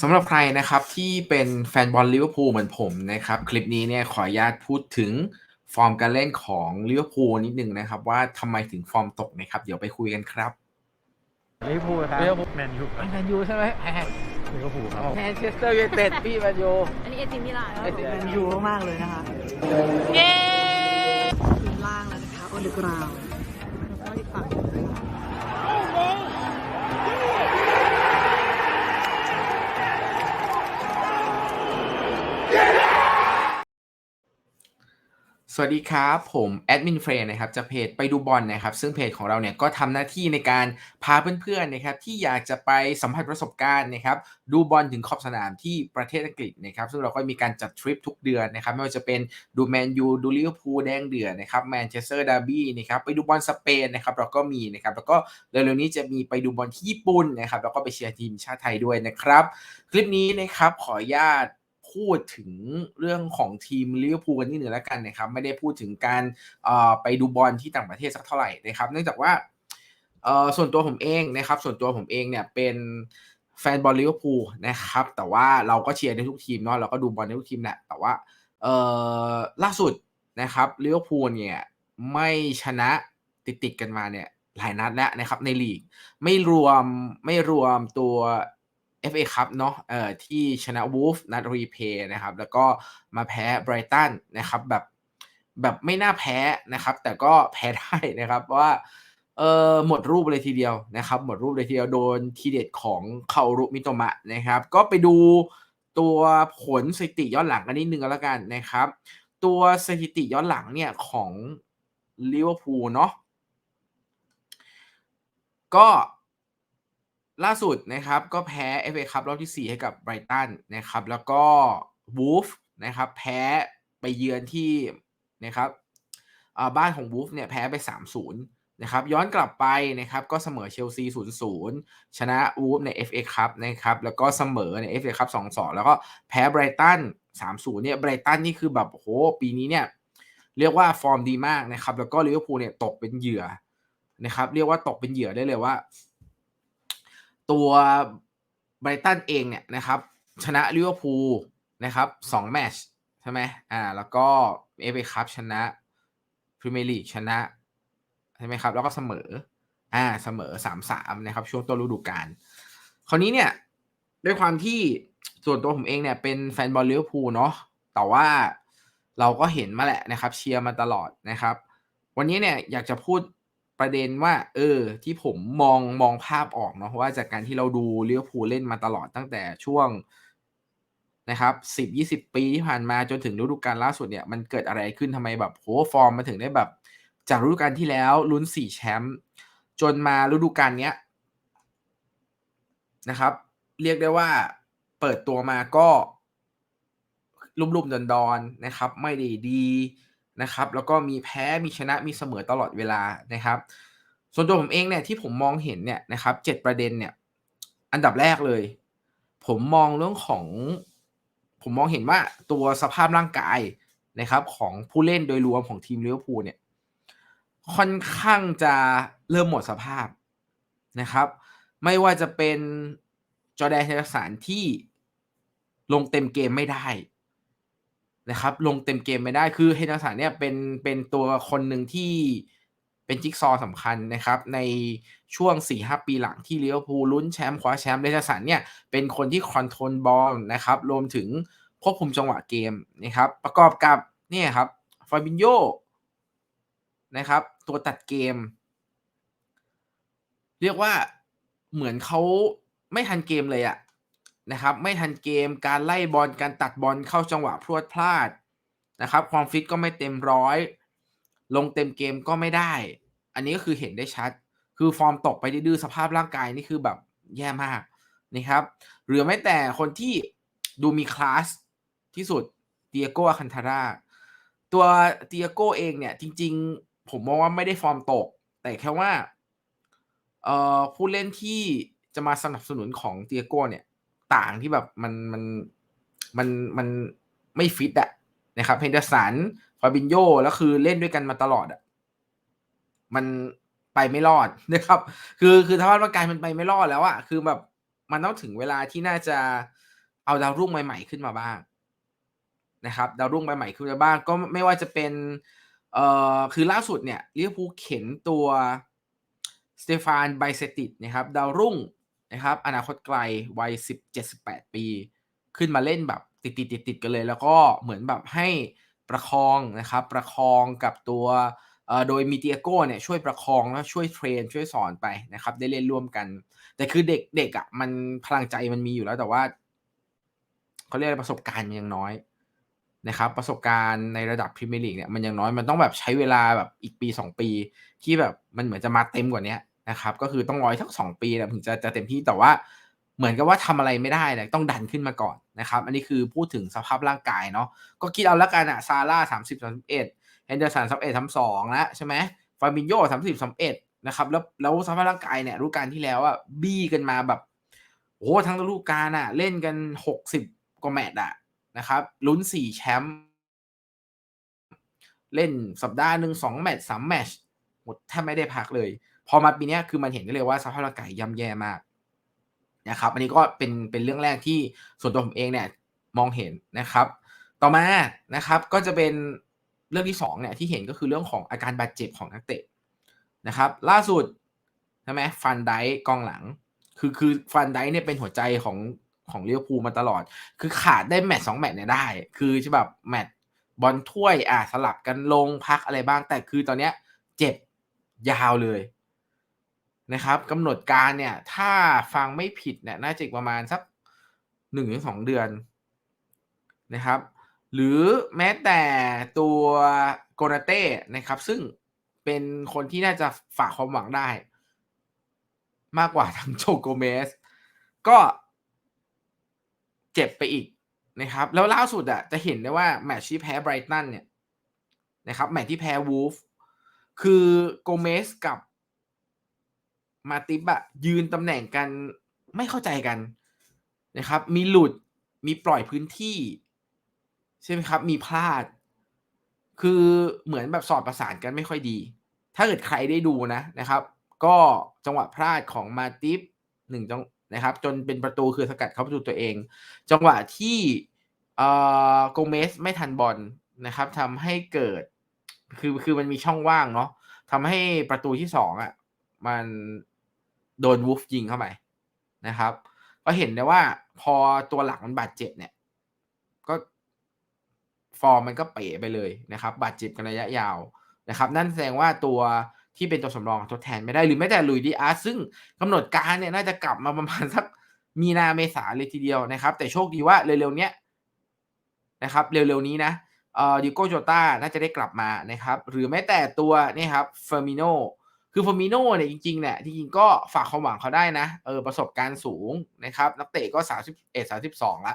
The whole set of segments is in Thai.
สำหรับใครนะครับที่เป็นแฟนบอลลิเวอร์พูลเหมือนผมนะครับคลิปนี้เนี่ยขออนุญาตพูดถึงฟอร์มการเล่นของลิเวอร์พูลนิดนึงนะครับ ว่าทำไมถึงฟอร์มตกนะครับ เดี๋ยวไปคุยกันครับลิเวอร์พูลครับลิเวอร์พูลแมนยูครับแมนยูใช่ไหมแลิเวอร์พูลครับมนเชสเตอร์ยูไนเต็ดพี่แมนยูอันนี้เอซิมิลานเอซิแมนยูมากๆเลยนะคะพื้นล่างแล้วนะคะโอลิกราวแล้ว สวัสดีครับ ผมแอดมินเฟรนนะครับจากเพจไปดูบอลนะครับ ซึ่งเพจของเราเนี่ยก็ทำหน้าที่ในการพาเพื่อนๆนะครับที่อยากจะไปสัมผัสประสบการณ์นะครับดูบอลถึงขอบสนามที่ประเทศอังกฤษนะครับซึ่งเราก็มีการจัดทริปทุกเดือนนะครับไม่ว่าจะเป็นดูแมนยูดูลิเวอร์พูลแดงเดือดนะครับแมนเชสเตอร์ดาร์บี้นะครับไปดูบอลสเปนนะครับเราก็มีนะครับแล้วก็เร็วๆนี้จะมีไปดูบอลที่ญี่ปุ่นนะครับแล้วก็ไปเชียร์ทีมชาติไทยด้วยนะครับ คลิปนี้นะครับขออนุญาต พูดถึงเรื่องของทีมลิเวอร์พูลกันนิดหนึ่งแล้วกันนะครับไม่ได้พูดถึงการไปดูบอลที่ต่างประเทศสักเท่าไหร่นะครับเนื่องจากว่าส่วนตัวผมเองนะครับส่วนตัวผมเองเนี่ยเป็นแฟนบอลลิเวอร์พูลนะครับแต่ว่าเราก็เชียร์ในทุกทีมเนาะเราก็ดูบอลในทุกทีมแหละแต่ว่าล่าสุดนะครับลิเวอร์พูลเนี่ยไม่ชนะติดติดกันมาเนี่ยหลายนัดแล้วนะครับในลีกไม่รวมไม่รวมตัว FA ครับเนาะเอ่อที่ชนะวูฟนัดรีเพย์นะครับ แล้วก็มาแพ้ไบรตันนะครับแบบแบบไม่น่าแพ้นะครับ แต่ก็แพ้ได้นะครับว่าเออหมดรูปเลยทีเดียวนะครับ หมดรูปเลยทีเดียวโดนทีเด็ดของเคารุมิโตมะนะครับ ก็ไปดูตัวผลสถิติย้อนหลังกันนิดนึงก็แล้วกันนะครับ ตัวสถิติย้อนหลังเนี่ยของลิเวอร์พูลเนาะก็ ล่าสุดนะครับก็แพ้ FA คัพรอบที่ 4 ให้กับไบรตันนะครับ แล้วก็วูฟนะครับแพ้ไปเยือนที่นะครับบ้านของวูฟเนี่ยแพ้ไป 3-0นะครับย้อนกลับไปนะครับก็เสมอเชลซี 0-0 ชนะวูฟใน FA คัพนะครับแล้วก็เสมอใน FA คัพ2-2 แล้วก็แพ้ไบรตัน 3-0 เนี่ยไบรตันนี่คือแบบโอ้โหปีนี้เนี่ยเรียกว่าฟอร์มดีมากนะครับแล้วก็ลิเวอร์พูลเนี่ยตกเป็นเหยื่อนะครับเรียกว่าตกเป็นเหยื่อได้เลยว่า ตัวไบรตันเองเนี่ยนะครับ ชนะลิเวอร์พูลนะครับสองแมตช์ใช่ไหมอ่าแล้วก็เอฟเอคัพชนะพรีเมียร์ลีกชนะใช่ไหมครับ แล้วก็เสมออ่าเสมอสามสามนะครับ ช่วงต้นฤดูกาลคราวนี้เนี่ยด้วยความที่ส่วนตัวผมเองเนี่ยเป็นแฟนบอลลิเวอร์พูลเนาะแต่ว่าเราก็เห็นมาแหละนะครับ เชียร์มาตลอดนะครับ วันนี้เนี่ยอยากจะพูด ประเด็นว่า เออ ที่ผมมองมองภาพออกเนาะว่าจากการที่เราดูเลิเวอร์พูลเล่นมาตลอดตั้งแต่ช่วงนะครับสิบยี่สิบปีที่ผ่านมาจนถึงฤดูกาลล่าสุดเนี่ยมันเกิดอะไรขึ้นทำไมแบบโหฟอร์มมาถึงได้แบบ จากฤดูกาลที่แล้วลุ้นสี่แชมป์จนมาฤดูกาลเนี้ยนะครับ เรียกได้ว่าเปิดตัวมาก็ลุ่มๆดอนๆนะครับ ไม่ได้ดี นะครับแล้วก็มีแพ้มีชนะมีเสมอตลอดเวลานะครับ ส่วนตัวผมเองเนี่ยที่ผมมองเห็นเนี่ยนะครับเจ็ดประเด็นเนี่ยอันดับแรกเลย ผมมองเรื่องของผมมองเห็นว่าตัวสภาพร่างกายนะครับของผู้เล่นโดยรวมของทีมลิเวอร์พูลเนี่ยค่อนข้างจะเริ่มหมดสภาพนะครับ ไม่ว่าจะเป็นจอแดนเฮนเดอร์สันที่ลงเต็มเกมไม่ได้ นะครับลงเต็มเกมไม่ได้คือเฮนเดอร์สันเนี่ยเป็นเป็นตัวคนหนึ่งที่เป็นจิ๊กซอว์สำคัญนะครับในช่วง 4-5 ปีหลังที่ลิเวอร์พูลุ้นแชมป์คว้าแชมป์เฮนเดอร์สันเนี่ยเป็นคนที่คอนโทรลบอลนะครับรวมถึงควบคุมจังหวะเกมนะครับประกอบกับเนี่ยครับฟาบินโยนะครับตัวตัดเกม เรียกว่าเหมือนเขาไม่ทันเกมเลยอะ นะครับไม่ทันเกมการไล่บอลการตัดบอลเข้าจังหวะพรวดพลาดนะครับความฟิตก็ไม่เต็มร้อย ลงเต็มเกมก็ไม่ได้ อันนี้ก็คือเห็นได้ชัด คือฟอร์มตกไปดื้อสภาพร่างกายนี่คือแบบแย่มากนะครับหรือแม้แต่คนที่ดูมีคลาสที่สุดเตียโกอาคันทาราตัวเตียโกเองเนี่ยจริงๆ ผมมองว่าไม่ได้ฟอร์มตก แต่แค่ว่าผู้เล่นที่จะมาสนับสนุนของเตียโกเนี่ย ต่างที่แบบมันมันมันมันไม่ฟิตอะนะครับเฮนเดอร์สันฟาบินโยแล้วคือเล่นด้วยกันมาตลอดอะมันไปไม่รอดนะครับ คือคือสภาพร่างกายมันไปไม่รอดแล้วอะคือแบบมันต้องถึงเวลาที่น่าจะเอาดาวรุ่งใหม่ๆขึ้นมาบ้างนะครับดาวรุ่งใหม่ๆขึ้นมาบ้างก็ไม่ว่าจะเป็นเอ่อคือล่าสุดเนี่ยลิเวอร์พูลเข็นตัวสเตฟานไบเซติดนะครับดาวรุ่ง นะครับ อนาคตไกลวัย17-18 ปี ขึ้นมาเล่นแบบติดติดติดติดกันเลย แล้วก็เหมือนแบบให้ประคองนะครับ ประคองกับตัวโดยมีเตียโก้เนี่ยช่วยประคองแล้วช่วยเทรนช่วยสอนไปนะครับ ได้เล่นร่วมกัน แต่คือเด็กเด็กอะ่ะมันพลังใจมันมีอยู่แล้วแต่ว่าเขาเรียกประสบการณ์มันยังน้อยนะครับ ประสบการณ์ในระดับพรีเมียร์ลีกเนี่ยมันยังน้อยมันต้องแบบใช้เวลาแบบอีกปี 2 ปี ที่แบบมันเหมือนจะมาเต็มกว่านี้ นะครับก็คือต้องรออีกสักสองปีนะถึงจะจะเต็มที่แต่ว่าเหมือนกับว่าทำอะไรไม่ได้เลยต้องดันขึ้นมาก่อนนะครับ อันนี้คือพูดถึงสภาพร่างกายเนาะก็คิดเอาละกันอะซาร่าสามสิบสามสิบเอ็ดเฮนเดอร์สันสามเอ็ดสามสองแล้วใช่ไหมฟาบินโยสามสิบสามเอ็ดนะครับแล้วแล้วสภาพร่างกายเนี่ยฤดูกาลที่แล้วอะบี้กันมาแบบโอ้ทั้งฤดูกาลอะเล่นกันหกสิบกว่าแมตช์อะนะครับลุ้นสี่แชมป์เล่นสัปดาห์หนึ่งสองแมตช์สามแมตช์หมดแทบไม่ได้พักเลย พอมาปีนี้คือมันเห็นได้เลยว่าสภาพร่างกายย่ำแย่มากนะครับ อันนี้ก็เป็นเป็นเรื่องแรกที่ส่วนตัวผมเองเนี่ยมองเห็นนะครับ ต่อมานะครับก็จะเป็นเรื่องที่สองเนี่ยที่เห็นก็คือเรื่องของอาการบาดเจ็บของนักเตะนะครับ ล่าสุดใช่ไหมฟันไดกองหลัง คือคือฟันไดเนี่ยเป็นหัวใจของของเลี้ยวภูมาตลอด คือขาดได้แมตช์สองแมตช์เนี่ยได้ คือจะแบบแมตช์บอลถ้วยอะสลับกันลงพักอะไรบ้าง แต่คือตอนเนี้ยเจ็บยาวเลย นะครับกำหนดการเนี่ย ถ้าฟังไม่ผิดเนี่ยน่าจะประมาณสักหนึ่งถึงสองเดือนนะครับ หรือแม้แต่ตัวโกนาเต้นะครับ ซึ่งเป็นคนที่น่าจะฝากความหวังได้ มากกว่าทั้งโจโกเมส ก็เจ็บไปอีกนะครับ แล้วล่าสุดอะจะเห็นได้ว่าแมตช์ที่แพ้ไบรตันเนี่ยนะครับแมตช์ที่แพ้วูฟคือโกเมสกับ มาติบอะยืนตำแหน่งกันไม่เข้าใจกันนะครับ มีหลุดมีปล่อยพื้นที่ ใช่ไหมครับ มีพลาด คือเหมือนแบบสอดประสานกันไม่ค่อยดี ถ้าเกิดใครได้ดูนะนะครับ ก็จังหวะพลาดของมาติบหนึ่งจังนะครับ จนเป็นประตูคือสกัดเข้าประตูตัวเอง จังหวะที่เอ่อโกเมสไม่ทันบอลนะครับทำให้เกิดคือคือมันมีช่องว่างเนาะทำให้ประตูที่สองอะมัน โดนวูฟยิงเข้าไปนะครับ ก็เห็นได้ว่าพอตัวหลักมันบาดเจ็บเนี่ย ก็ฟอร์มมันก็เป๋ไปเลยนะครับ บาดเจ็บกันระยะยาวนะครับ นั่นแสดงว่าตัวที่เป็นตัวสำรองทดแทนไม่ได้หรือแม้แต่ลุยดีอาร์ ซึ่งกำหนดการเนี่ยน่าจะกลับมาประมาณสักมีนาเมษาเลยทีเดียวนะครับ แต่โชคดีว่าเร็วๆเนี้ยนะครับ เร็วๆนี้นะเอ่อดิโก้โจต้าน่าจะได้กลับมานะครับ หรือแม้แต่ตัวนี่ครับเฟอร์มิโน คือฟอร์มิโน่เนี่ยจริงๆเนี่ยจริงๆก็ฝากความหวังเขาได้นะเออประสบการณ์สูงนะครับ นักเตะก็31 32ละ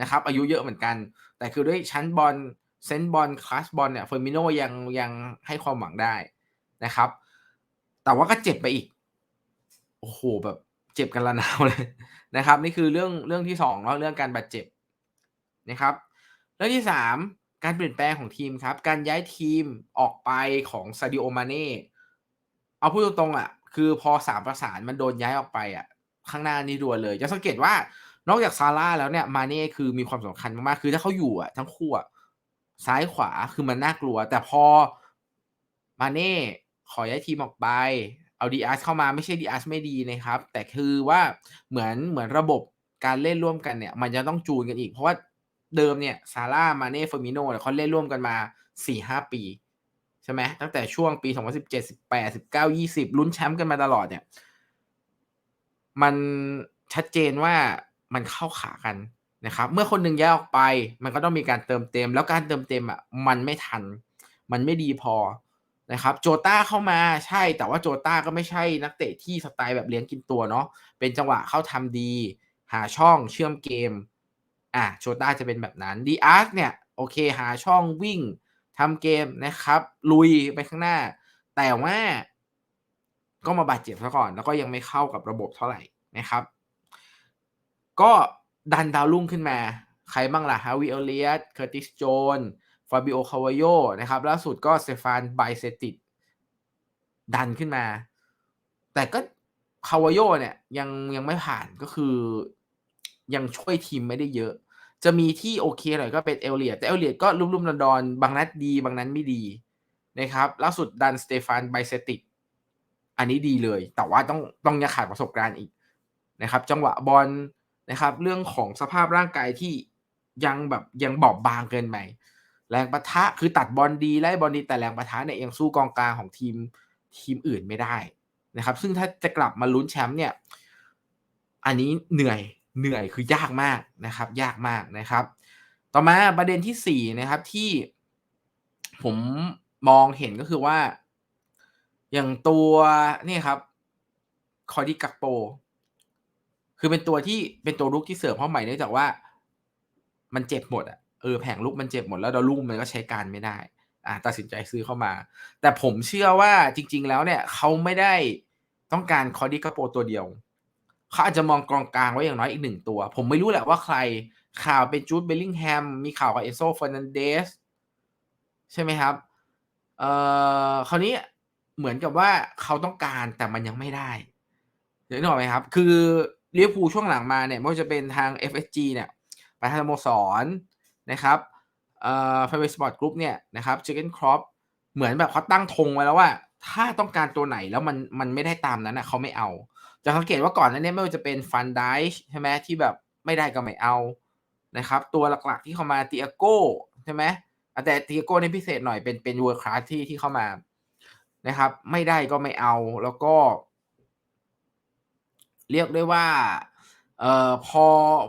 นะครับ อายุเยอะเหมือนกัน แต่คือด้วยชั้นบอลเซนต์บอลคลาสบอลเนี่ยเฟอร์มิโน่ยังยังให้ความหวังได้นะครับ แต่ว่าก็เจ็บไปอีก โอ้โหแบบเจ็บกันละนาวเลยนะครับ นี่คือเรื่องเรื่องที่สองเนาะเรื่องการบาดเจ็บนะครับ เรื่องที่สามการเปลี่ยนแปลงของทีมครับ การย้ายทีมออกไปของซาดิโอมาเน่ เอาพูดตรงๆอะ คือพอสามประสานมันโดนย้ายออกไปอะ ข้างหน้านี่รัวเลย จะสังเกตว่านอกจากซาร่าแล้วเนี่ยมาเน่คือมีความสำคัญมากๆ คือถ้าเขาอยู่อะทั้งคู่อะซ้ายขวาคือมันน่ากลัว แต่พอมาเน่ขอย้ายทีมออกไป เอาดีอาร์เข้ามาไม่ใช่ดีอาร์ไม่ดีนะครับ แต่คือว่าเหมือนเหมือนระบบการเล่นร่วมกันเนี่ย มันจะต้องจูนกันอีก เพราะว่าเดิมเนี่ยซาร่ามาเน่เฟอร์มิโนเนี่ยเขาเล่นร่วมกันมาสี่ห้าปี ช่ไหมตั้งแต่ช่วงปี 2017 18 19 20 ลุ้นแชมป์กันมาตลอดเนี่ย มันชัดเจนว่ามันเข้าขากันนะครับ เมื่อคนหนึ่งแยกออกไป มันก็ต้องมีการเติมเต็ม แล้วการเติมเต็มอะมันไม่ทัน มันไม่ดีพอนะครับ โจต้าเข้ามาใช่แต่ว่าโจต้าก็ไม่ใช่นักเตะที่สไตล์แบบเลี้ยงกินตัวเนาะเป็นจังหวะเข้าทำดี หาช่องเชื่อมเกมอะโจต้าจะเป็นแบบนั้นดีอาร์เนี่ยโอเค หาช่องวิ่ง ทำเกมนะครับ ลุยไปข้างหน้า แต่ว่า ก็มาบาดเจ็บซะก่อน แล้วก็ยังไม่เข้ากับระบบเท่าไหร่นะครับ ก็ดันดาวรุ่งขึ้นมา ใครบ้างล่ะฮาวิเอเลียสเคอร์ติสโจนฟาบิโอคาวโยนะครับล่าสุดก็เตฟานไบเซติดดันขึ้นมา แต่ก็คาวโยเนี่ยยังยังไม่ผ่านก็คือยังช่วยทีมไม่ได้เยอะ จะมีที่โอเคหน่อยก็เป็นเอลเลียแต่เอลเลียก็ลุ่มๆดอนๆบางนัดดีบางนัดไม่ดีนะครับล่าสุดดันสเตฟานไบเซติกอันนี้ดีเลย แต่ว่าต้องต้องยังขาดประสบการณ์อีกนะครับ จังหวะบอลนะครับ เรื่องของสภาพร่างกายที่ยังแบบยังบอบบางเกินไปแรงปะทะคือตัดบอลดีไล่บอลดีแต่แรงปะทะเนี่ยยังสู้กองกลางของทีมทีมอื่นไม่ได้นะครับ ซึ่งถ้าจะกลับมาลุ้นแชมป์เนี่ย อันนี้เหนื่อย เหนื่อยคือยากมากนะครับ ยากมากนะครับ ต่อมาประเด็นที่สี่นะครับที่ผมมองเห็นก็คือว่า อย่างตัวนี่ครับคอร์ดิกักโป คือเป็นตัวที่เป็นตัวลุกที่เสิร์ฟเข้าใหม่เนื่องจากว่า มันเจ็บหมดอะเออแผงลุกมันเจ็บหมดแล้วดาวลุ่มมันก็ใช้การไม่ได้อ่าตัดสินใจซื้อเข้ามา แต่ผมเชื่อว่าจริง ๆ แล้วเนี่ยเขาไม่ได้ต้องการคอร์ดิกักโปตัวเดียว เขาอาจจะมองกองกลางไว้อย่างน้อยอีกหนึ่งตัว ผมไม่รู้แหละว่าใครข่าวเป็นจูดเบลลิงแฮมมีข่าวกับเอโซเฟอร์นันเดสใช่ไหมครับ เอ่อคราวนี้เหมือนกับว่าเขาต้องการแต่มันยังไม่ได้เดี๋ยวนึกออไหมครับ คือลิเวอร์พูช่วงหลังมาเนี่ยไม่ว่าจะเป็นทาง FSG เนี่ยประธานสโมสรนะครับเอ่อฟเวสปอร์ตกรุ๊ปเนี่ยนะครับเจเกนครอปเหมือนแบบเขาตั้งธงไว้แล้วว่า ถ้าต้องการตัวไหนแล้วมันมันไม่ได้ตามนั้นนะเขาไม่เอา จะสังเกตว่าก่อนนั้นเนี่ยไม่ว่าจะเป็นฟันไดใช่ไหมที่แบบไม่ได้ก็ไม่เอานะครับ ตัวหลักๆที่เข้ามาติอาโก้ใช่ไหมแต่ติอาโก้นี่พิเศษหน่อยเป็นเป็นเวอร์คลาสที่ที่เข้ามานะครับ ไม่ได้ก็ไม่เอาแล้วก็ เรียกได้ว่าเอ่อพอ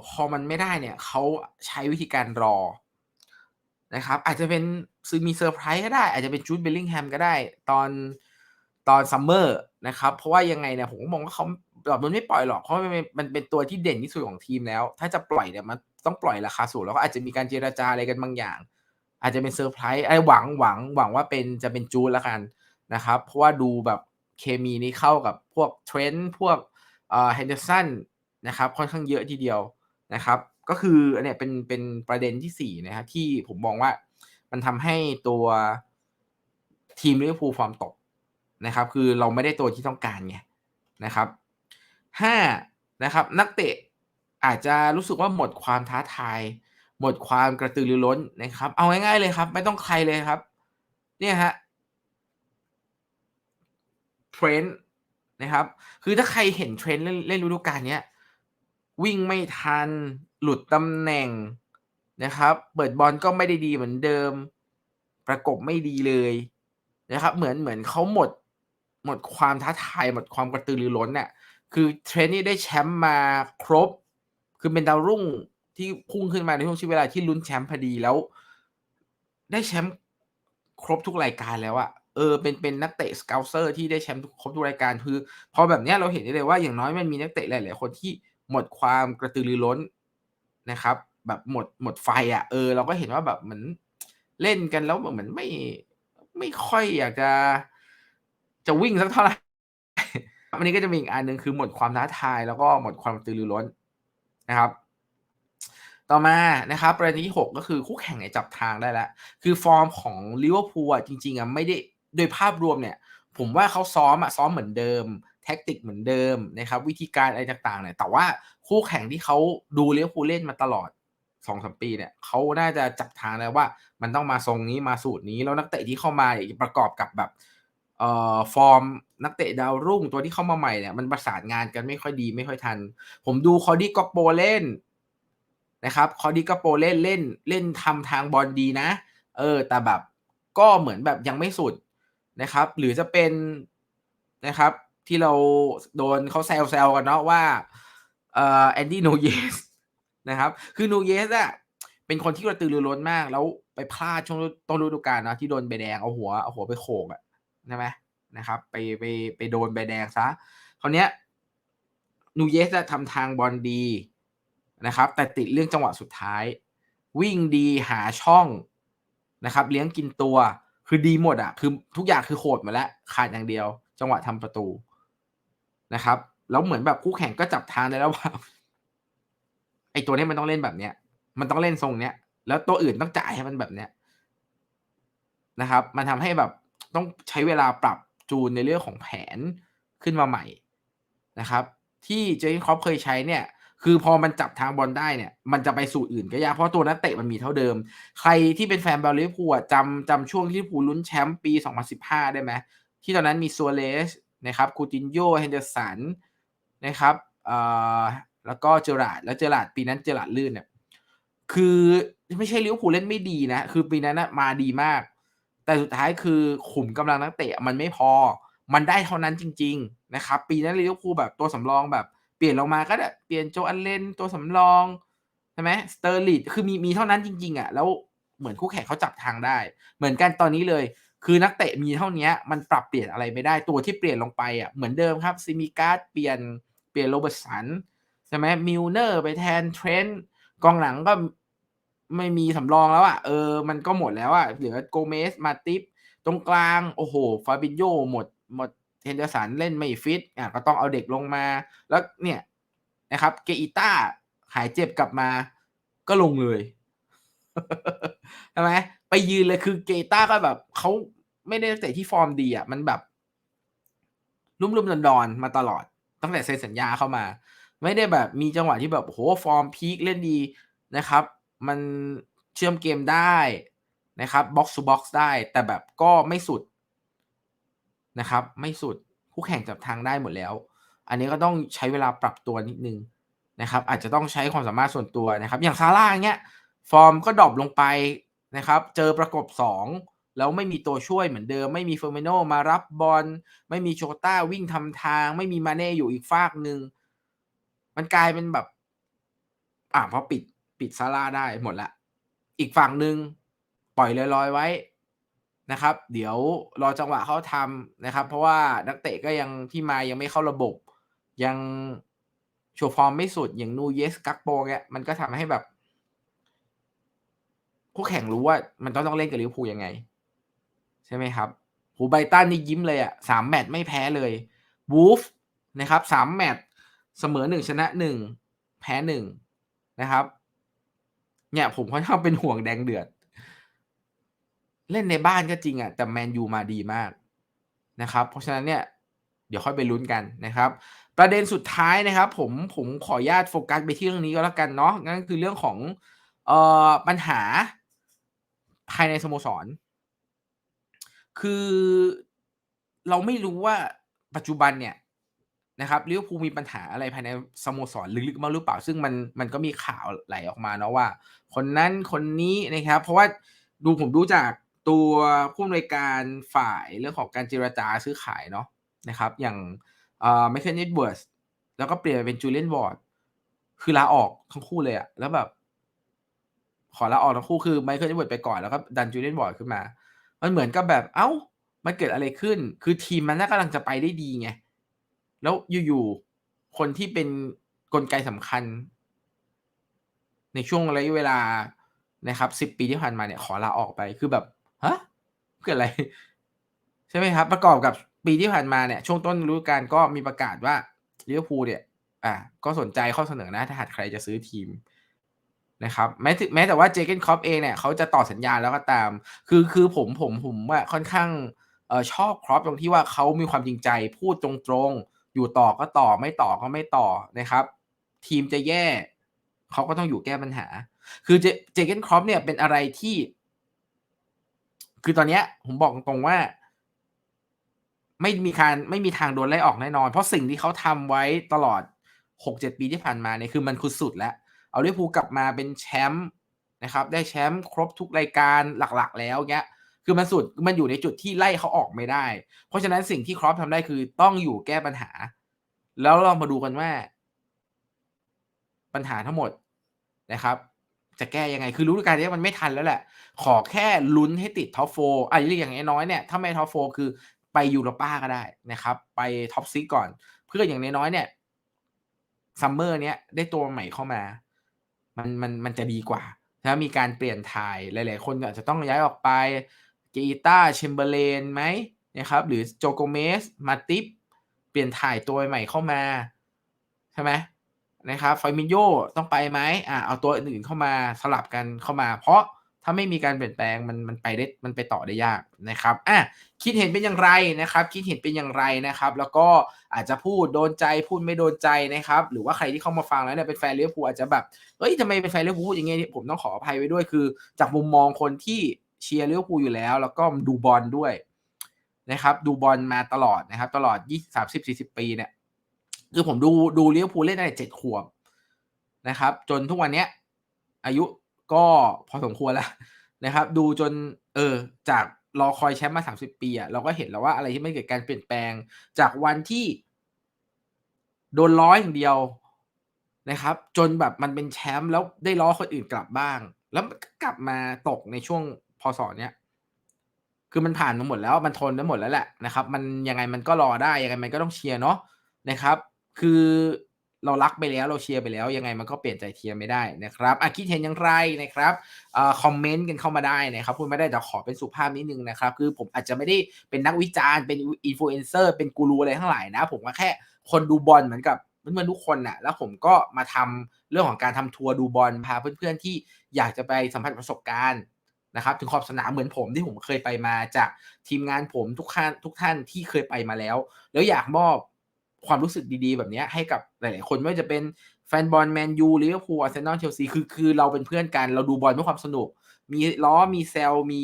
พอมันไม่ได้เนี่ยเขาใช้วิธีการรอนะครับ อาจจะเป็นซื้อมีเซอร์ไพรส์ก็ได้ อาจจะเป็นจูดเบลลิงแฮมก็ได้ ตอนตอนซัมเมอร์นะครับ เพราะว่ายังไงเนี่ยผมก็มองว่าเขา แบบมันไม่ปล่อยหรอกเพราะมันเป็นมันเป็นตัวที่เด่นที่สุดของทีมแล้ว ถ้าจะปล่อยเนี่ยมันต้องปล่อยราคาสูงแล้วก็อาจจะมีการเจรจาอะไรกันบางอย่าง อาจจะเป็นเซอร์ไพรส์ไอ้หวังหวังหวังว่าเป็นจะเป็นจูดแล้วกันนะครับ เพราะว่าดูแบบเคมีนี้เข้ากับพวกเทรนด์พวกเอ่อเฮนเดอร์สันนะครับค่อนข้างเยอะทีเดียวนะครับ ก็คืออันเนี้ยเป็นเป็นประเด็นที่สี่นะครับที่ผมมองว่ามันทำให้ตัวทีมลิเวอร์พูลฟอร์มตกนะครับ คือเราไม่ได้ตัวที่ต้องการไงนะครับ ห้านะครับนักเตะอาจจะรู้สึกว่าหมดความท้าทาย หมดความกระตือรือร้นนะครับ เอาง่ายๆเลยครับ ไม่ต้องใครเลยครับ เนี่ยฮะเทรนด์นะครับ คือถ้าใครเห็นเทรนด์เล่นเล่นฤดูกาลเนี้ยวิ่งไม่ทัน หลุดตำแหน่งนะครับ เปิดบอลก็ไม่ได้ดีเหมือนเดิม ประกบไม่ดีเลยนะครับ เหมือนเหมือนเขาหมด หมดความท้าทาย หมดความกระตือรือร้นเนี่ย คือเทรนนี่ได้แชมป์มาครบ คือเป็นดาวรุ่งที่พุ่งขึ้นมาในช่วงชีวิตเวลาที่ลุ้นแชมป์พอดีแล้ว ได้แชมป์ครบทุกรายการแล้วอะเออเป็นเป็นนักเตะสเกลเซอร์ที่ได้แชมป์ครบทุกรายการคือ พอแบบนี้เราเห็นได้เลยว่าอย่างน้อยมันมีนักเตะหลาย ๆ คนที่หมดความกระตือรือร้นนะครับ แบบหมดหมดไฟอะเออ เราก็เห็นว่าแบบเหมือนเล่นกันแล้วเหมือนไม่ไม่ค่อยอยากจะจะวิ่งสักเท่าไหร่ วันนี้ก็จะมีอีกอันหนึ่งคือหมดความท้าทายแล้วก็หมดความตือรือร้นนะครับ ต่อมานะครับประเด็นที่ 6 ก็คือคู่แข่งเนี่ยจับทางได้แล้ว คือฟอร์มของลิเวอร์พูลอะจริง ๆอะไม่ได้โดยภาพรวมเนี่ย ผมว่าเขาซ้อมอะซ้อมเหมือนเดิม แท็กติกเหมือนเดิมนะครับ วิธีการอะไรต่างๆเนี่ยแต่ว่าคู่แข่งที่เขาดูลิเวอร์พูลเล่นมาตลอดสองสมปีเนี่ยเขาน่าจะจับทางแล้วว่ามันต้องมาทรงนี้มาสูตรนี้แล้วนักเตะที่เข้ามาประกอบกับแบบ เอ่อฟอร์มนักเตะดาวรุ่งตัวที่เข้ามาใหม่เนี่ยมันประสานงานกันไม่ค่อยดีไม่ค่อยทัน ผมดูคอร์ดี้ก็อโปเล่นนะครับคอร์ดี้ก็อโปเล่นเล่นเล่นทำทางบอลดีนะ เออ แต่แบบก็เหมือนแบบยังไม่สุดนะครับ หรือจะเป็นนะครับที่เราโดนเขาแซวๆกันเนาะว่าเอ่อแอนดี้โนเยสนะครับคือโนเยสอะเป็นคนที่กระตือรือร้นมาก แล้วไปพลาดช่วงต้นฤดูกาลนะที่โดนใบแดงเอาหัวเอาหัวไปโขกอะ ใช่ไหมนะครับไปไปไปโดนใบแดงซะคราวเนี้ยนูเยสทำทางบอลดีนะครับ แต่ติดเรื่องจังหวะสุดท้าย วิ่งดีหาช่องนะครับ เลี้ยงกินตัวคือดีหมดอะคือทุกอย่างคือโหดมาแล้วขาดอย่างเดียว จังหวะทำประตูนะครับ แล้วเหมือนแบบคู่แข่งก็จับทางได้แล้วว่าไอตัวนี้มันต้องเล่นแบบเนี้ย มันต้องเล่นทรงเนี้ย แล้วตัวอื่นต้องจ่ายให้มันแบบเนี้ยนะครับ มันทำให้แบบ ต้องใช้เวลาปรับจูนในเรื่องของแผนขึ้นมาใหม่นะครับ ที่เจอร์เกนคอปเคยใช้เนี่ย คือพอมันจับทางบอลได้เนี่ย มันจะไปสู่อื่นก็ยากเพราะตัวนักเตะมันมีเท่าเดิม ใครที่เป็นแฟนบอลลิเวอร์พูลอะจำจำช่วงที่ลิเวอร์พูลลุ้นแชมป์ปี 2015 ได้ไหมที่ตอนนั้นมีซัวเรสนะครับคูตินโยเฮนเดอร์สันนะครับเอ่อแล้วก็เจอราดแล้วเจอราดปีนั้นเจอราดลื่นเนี่ยคือไม่ใช่ลิเวอร์พูลเล่นไม่ดีนะ คือปีนั้นนะมาดีมาก แต่สุดท้ายคือขุมกำลังนักเตะมันไม่พอ มันได้เท่านั้นจริง ๆ นะครับ ปีนั้นลิเวอร์พูลแบบตัวสำรองแบบเปลี่ยนลงมาก็ได้เปลี่ยนโจอันเลนตัวสำรองใช่ไหมสเตอร์ลิดคือมีมีเท่านั้นจริง ๆอะแล้วเหมือนคู่แข่งเขาจับทางได้ เหมือนกันตอนนี้เลย คือนักเตะมีเท่านี้มันปรับเปลี่ยนอะไรไม่ได้ตัวที่เปลี่ยนลงไปอะเหมือนเดิมครับซิมิการ์ดเปลี่ยนเปลี่ยนโรเบิร์ตสันใช่ไหมมิลเนอร์ไปแทนเทรนต์กองหลังก็ ไม่มีสำรองแล้วอะ เออ มันก็หมดแล้วอะ เหลือโกเมส มาติฟตรงกลาง โอ้โห ฟาบินโยหมด หมดเฮนเดอร์สันเล่นไม่ฟิต อะ ก็ต้องเอาเด็กลงมา แล้วเนี่ยนะครับ เกอิต้าหายเจ็บกลับมา ก็ลงเลยใช่ไหมไปยืนเลยคือเกต้าก็แบบเขาไม่ได้นักเตะที่ฟอร์มดีอะ มันแบบรุ่มรุ่มดอนดอนๆมาตลอด ตั้งแต่เซ็นสัญญาเข้ามา ไม่ได้แบบมีจังหวะที่แบบโหฟอร์มพีคเล่นดีนะครับ มันเชื่อมเกมได้นะครับบ็อกซ์ o บ็อกซ์ได้แต่แบบก็ไม่สุดนะครับ ไม่สุดคู่แข่งจับทางได้หมดแล้ว อันนี้ก็ต้องใช้เวลาปรับตัวนิดนึงนะครับ อาจจะต้องใช้ความสามารถส่วนตัวนะครับ อย่างซาร่าเงี้ยฟอร์มก็ดรอปลงไปนะครับ เจอประกบ 2 แล้วไม่มีตัวช่วยเหมือนเดิม ไม่มีเฟอร์มิโนมารับบอลไม่มีโชต้าวิ่งทำทาง ไม่มีมาเน่อยู่อีกฝากหนึ่งมันกลายเป็นแบบ อ่าพอปิด ปิดซาร่าได้หมดละ อีกฝั่งหนึ่งปล่อยลอยๆไว้นะครับ เดี๋ยวรอจังหวะเขาทำนะครับ เพราะว่านักเตะก็ยังที่มายังไม่เข้าระบบ ยังโชว์ฟอร์มไม่สุดอย่างนูเยสกักโปเนี่ยมันก็ทำให้แบบคู่แข่งรู้ว่ามันต้องต้องเล่นกับลิเวอร์พูลยังไง ใช่ไหมครับหูไบตันนี่ยิ้มเลยอะสามแมตช์ไม่แพ้เลยวูฟนะครับสามแมตช์เสมอหนึ่งชนะหนึ่งแพ้หนึ่งนะครับ เนี่ยผมค่อนข้างเป็นห่วงแดงเดือด เล่นในบ้านก็จริงอะ แต่แมนยูมาดีมากนะครับ เพราะฉะนั้นเนี่ย เดี๋ยวค่อยไปลุ้นกันนะครับ ประเด็นสุดท้ายนะครับ ผมผมขออนุญาตโฟกัสไปที่เรื่องนี้ก็แล้วกันเนาะนั่นคือเรื่องของเอ่อปัญหาภายในสโมสร คือเราไม่รู้ว่าปัจจุบันเนี่ย นะครับลิเวอร์พูลมีปัญหาอะไรภายในสโมสรลึกๆมางหรือเปล่า ซึ่งมันมันก็มีข่าวไหลออกมาเนาะว่า คนนั้นคนนี้นะครับ เพราะว่าดูผมดูจากตัวผู้อำนวยการฝ่ายเรื่องของการเจรจาซื้อขายเนาะนะครับ อย่างเอ่อไมเคิลเน็ตเวิร์สแล้วก็เปลี่ยนไปเป็นจูเลียนวอร์ดคือลาออกทั้งคู่เลยอะแล้วแบบ ขอลาออกทั้งคู่คือไมเคิลเน็ตเวิร์ดไปก่อนแล้วก็ดันจูเลียนวอร์ดขึ้นมา มันเหมือนกับแบบเอ้ามันเกิดอะไรขึ้น คือทีมมันน่ากำลังจะไปได้ดีไง แล้วอยู่ๆคนที่เป็นกลไกสำคัญ ในช่วงระยะเวลานะครับสิบปีที่ผ่านมาเนี่ยขอลาออกไปคือแบบฮะเกิดอะไร ใช่ไหมครับ ประกอบกับปีที่ผ่านมาเนี่ยช่วงต้นฤดูกาลก็มีประกาศว่าลิเวอร์พูลเนี่ยอะก็สนใจข้อเสนอนะถ้าหากใครจะซื้อทีมนะครับแม้ถึแม้แต่ว่าเจเกนคอปเองเนี่ยเขาจะต่อสัญญาแล้วก็ตาม คือคือผมผมผมว่าค่อนข้างเออชอบครอปตรงที่ว่าเขามีความจริงใจพูดตรงๆ อยู่ต่อก็ต่อไม่ต่อก็ไม่ต่อนะครับ ทีมจะแย่เขาก็ต้องอยู่แก้ปัญหา คือเจเจเกนครอปเนี่ยเป็นอะไรที่ คือตอนเนี้ยผมบอกตรงๆว่า ไม่มีการไม่มีทางโดนไล่ออกแน่นอน เพราะสิ่งที่เขาทำไว้ตลอดหกเจ็ดปีที่ผ่านมาเนี่ยคือมันคือสุดแล้ว เอาลิเวอร์พูลกลับมาเป็นแชมป์นะครับ ได้แชมป์ครบทุกรายการหลักๆ แล้วเงี้ย คือมันสุดมันอยู่ในจุดที่ไล่เขาออกไม่ได้ เพราะฉะนั้นสิ่งที่ครอปทำได้คือต้องอยู่แก้ปัญหา แล้วเรามาดูกันว่า ปัญหาทั้งหมดนะครับ จะแก้ยังไง คือรู้การนี้มันไม่ทันแล้วแหละ ขอแค่ลุ้นให้ติดท็อปโฟอะอย่างน้อยเนี่ยถ้าไม่ท็อปโฟคือไปยูโรป้าก็ได้นะครับ ไปท็อปซิก่อน เพื่ออย่างน้อยเนี่ยซัมเมอร์เนี้ยได้ตัวใหม่เข้ามา มันมันมันจะดีกว่า ถ้ามีการเปลี่ยนถ่ายหลาย ๆ คนอาจจะต้องย้ายออกไป กีตาเชมเบอร์เลนไหมนะครับหรือโจโกเมสมาติปเปลี่ยนถ่ายตัวใหม่เข้ามาใช่ไหมนะครับฟมินโยต้องไปไหมอ่าเอาตัวอื่นเข้ามาสลับกันเข้ามา เพราะถ้าไม่มีการเปลี่ยนแปลงมันมันไปได้มันไปต่อได้ยากนะครับอะคิดเห็นเป็นอย่างไรนะครับ คิดเห็นเป็นอย่างไรนะครับ แล้วก็อาจจะพูดโดนใจพูดไม่โดนใจนะครับ หรือว่าใครที่เข้ามาฟังแล้วเนี่ยเป็นแฟนเลิเวอร์พูอาจจะแบบเอ้ยทำไมเป็นแฟนเลิเวอร์พูพูดอย่างเงี้ยผมต้องขออภัยไว้ด้วยคือ จากมุมมองคนที่ เชียร์เลิเวอร์พูอยู่แล้ว แล้วก็ดูบอลด้วยนะครับ ดูบอลมาตลอดนะครับ ตลอด20 30 40ปีเนี่ยคือผมดูดูเลิเวอร์พูเล่นตั้เจ็ดขวบนะครับ จนทุกวันเนี้ย อายุก็พอสมควรแล้วนะครับ ดูจนเออจากรอคอยแชมป์มาสามสิบปีอะเราก็เห็นแล้วว่าอะไรที่ไม่เกิดการเปลี่ยนแปลง จากวันที่ โดนล้ออย่างเดียวนะครับ จนแบบมันเป็นแชมป์แล้วได้ล้อคนอื่นกลับบ้าง แล้วก็กลับมาตกในช่วง พศเนี้ยคือมันผ่านมาหมดแล้วมันทนได้หมดแล้วแหละนะครับ มันยังไงมันก็รอได้ยังไงมันก็ต้องเชียร์เนาะนะครับ คือเรารักไปแล้วเราเชียร์ไปแล้ว ยังไงมันก็เปลี่ยนใจเชียร์ไม่ได้นะครับอะคิดเห็นอย่างไรนะครับอคอมเมนต์กันเข้ามาได้นะครับพูดไม่ได้แต่ขอเป็นสุภาพนิดนึงนะครับ คือผมอาจจะไม่ได้เป็นนักวิจารณ์เป็นอินฟลูเอนเซอร์เป็นกูรูอะไรทั้งหลายนะ ผมก็แค่คนดูบอลเหมือนกับเพื่อนๆทุกคนน่ะแล้วผมก็มาทำเรื่องของการทำทัวร์ดูบอลพาเพื่อนๆที่อยากจะไปสัมผัสประสบการณ์ นะครับถึงขอบสนามเหมือนผมที่ผมเคยไปมาจากทีมงานผมทุกท่านทุกท่านที่เคยไปมาแล้ว แล้วอยากมอบความรู้สึกดีๆ แบบนี้ให้กับหลาย ๆ คนไม่ว่าจะเป็นแฟนบอลแมนยูลิเวอร์พูลอาร์เซนอลเชลซีคือคือเราเป็นเพื่อนกัน เราดูบอลเพื่อความสนุก มีล้อมีเซลมี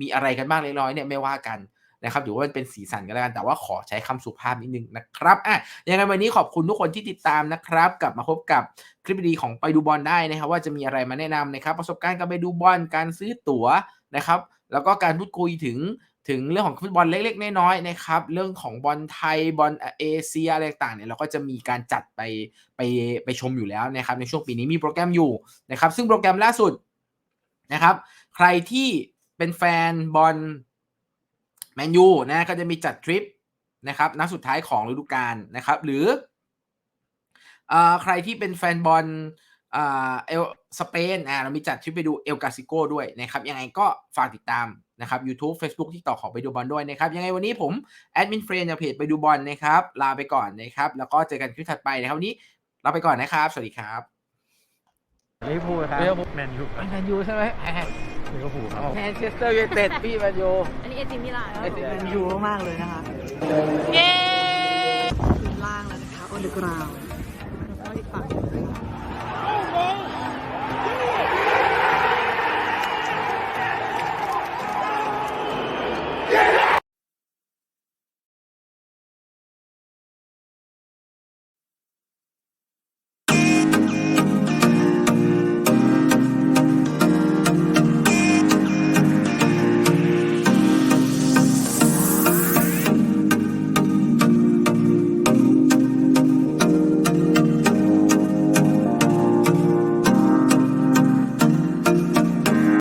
มีอะไรกันบ้างเล็กน้อยเนี่ยไม่ว่ากัน นะครับถือว่ามันเป็นสีสันกันแล้วกันแต่ว่าขอใช้คำสุภาพนิดนึงนะครับอะยังไงวันนี้ขอบคุณทุกคนที่ติดตามนะครับ กลับมาพบกับคลิปดีๆของไปดูบอลได้นะครับ ว่าจะมีอะไรมาแนะนำนะครับ ประสบการณ์การไปดูบอลการซื้อตั๋วนะครับ แล้วก็การพูดคุยถึงถึงเรื่องของฟุตบอลเล็กๆ น้อยๆนะครับ เรื่องของบอลไทยบอลเอเชียอะไรต่างๆเนี่ยเราก็จะมีการจัดไปไปไปชมอยู่แล้วนะครับในช่วงปีนี้มีโปรแกรมอยู่นะครับ ซึ่งโปรแกรมล่าสุดนะครับ ใครที่เป็นแฟนบอล แมนยูนะก็จะมีจัดทริปนะครับนัดสุดท้ายของฤดูกาลนะครับหรืออ่าใครที่เป็นแฟนบอลอ่าเอลสเปนอ่าเรามีจัดทริปไปดูเอลกาซิโกด้วยนะครับยังไงก็ฝากติดตามนะครับ YouTube Facebook ที่ต่อของไปดูบอลด้วยนะครับ ยังไงวันนี้ผมแอดมินเฟรนจากเพจไปดูบอลนะครับ ลาไปก่อนนะครับ แล้วก็เจอกันคลิปถัดไปนะครับวันนี้ลาไปก่อนนะครับ สวัสดีครับลิเวอร์พูลครับลิเวอร์พูลแมนยูครับแมนยูใช่ไหมแฮ ลิเวอร์พูลครับแมนเชสเตอร์ยูไนเต็ดพี่แมนยูอันนี้เอจิมิลานเอจิมิลานเป็นยูมากๆเลยนะคะเย้พื้นล่างแล้วนะคะโอลิกราวแล้วก็อีกฝั่ง